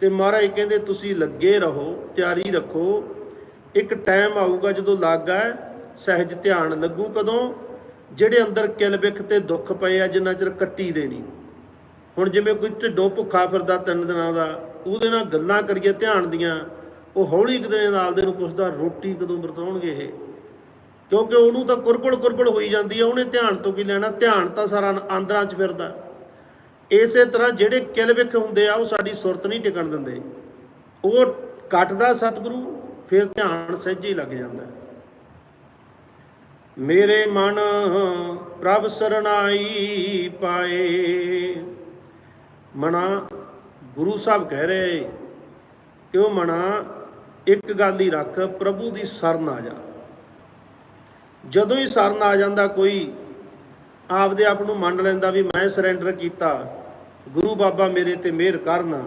ਤੇ ਮਹਾਰਾਜ ਕਹਿੰਦੇ, ਤੁਸੀਂ ਲੱਗੇ ਰਹੋ, ਤਿਆਰੀ ਰੱਖੋ। ਇੱਕ ਟਾਈਮ ਆਊਗਾ ਜਦੋਂ ਲੱਗਾ ਸਹਿਜ ਧਿਆਨ ਲੱਗੂ ਕਦੋਂ? ਜਿਹੜੇ ਅੰਦਰ ਕਿਲ ਬਿਖ ਤੇ ਦੁੱਖ ਪਏ ਆ, ਜਿੰਨਾ ਚਿਰ ਕੱਟੀ ਦੇ ਨਹੀਂ। ਹੁਣ ਜਿਵੇਂ ਕੋਈ ਢਿੱਡੋਂ ਭੁੱਖਾ ਫਿਰਦਾ ਤਿੰਨ ਦਿਨਾਂ ਦਾ, ਉਹਦੇ ਨਾਲ ਗੱਲਾਂ ਕਰੀਏ ਧਿਆਨ ਦੀਆਂ, ਉਹ ਹੌਲੀ ਇੱਕ ਦਿਨ ਨਾਲ ਦੇ ਨੂੰ ਪੁੱਛਦਾ, ਰੋਟੀ ਕਦੋਂ ਵਰਤਾਉਣਗੇ ਇਹ? ਕਿਉਂਕਿ ਉਹਨੂੰ ਤਾਂ ਕੁਰਬਲ ਕੁਰਬਲ ਹੋਈ ਜਾਂਦੀ ਆ, ਉਹਨੇ ਧਿਆਨ ਤੋਂ ਕੀ ਲੈਣਾ? ਧਿਆਨ ਤਾਂ ਸਾਰਾ ਅੰਦਰਾਂ 'ਚ ਫਿਰਦਾ। ਇਸੇ ਤਰ੍ਹਾਂ ਜਿਹੜੇ ਕਿਲ ਵਿਖ ਹੁੰਦੇ ਆ, ਉਹ ਸਾਡੀ ਸੁਰਤ ਨਹੀਂ ਟਿਕਣ ਦਿੰਦੇ। ਉਹ ਕੱਟਦਾ ਸਤਿਗੁਰੂ, ਫਿਰ ਧਿਆਨ ਸਹਿਜੇ ਹੀ ਲੱਗ ਜਾਂਦਾ। ਮੇਰੇ ਮਨ ਪ੍ਰਭ ਸਰਣਾਈ ਪਾਏ। ਮਨਾ ਗੁਰੂ ਸਾਹਿਬ ਕਹਿ ਰਹੇ ਕਿ ਉਹ ਮਨਾ ਇੱਕ ਗੱਲ ਹੀ ਰੱਖ, ਪ੍ਰਭੂ ਦੀ ਸ਼ਰਨ ਆ ਜਾ। ਜਦੋਂ ਹੀ ਸ਼ਰਨ ਆ ਜਾਂਦਾ ਕੋਈ, ਆਪਦੇ ਆਪ ਨੂੰ ਮੰਨ ਲੈਂਦਾ ਵੀ ਮੈਂ ਸਰੈਂਡਰ ਕੀਤਾ। ਗੁਰੂ ਬਾਬਾ ਮੇਰੇ ਤੇ ਮਿਹਰ ਕਰਨ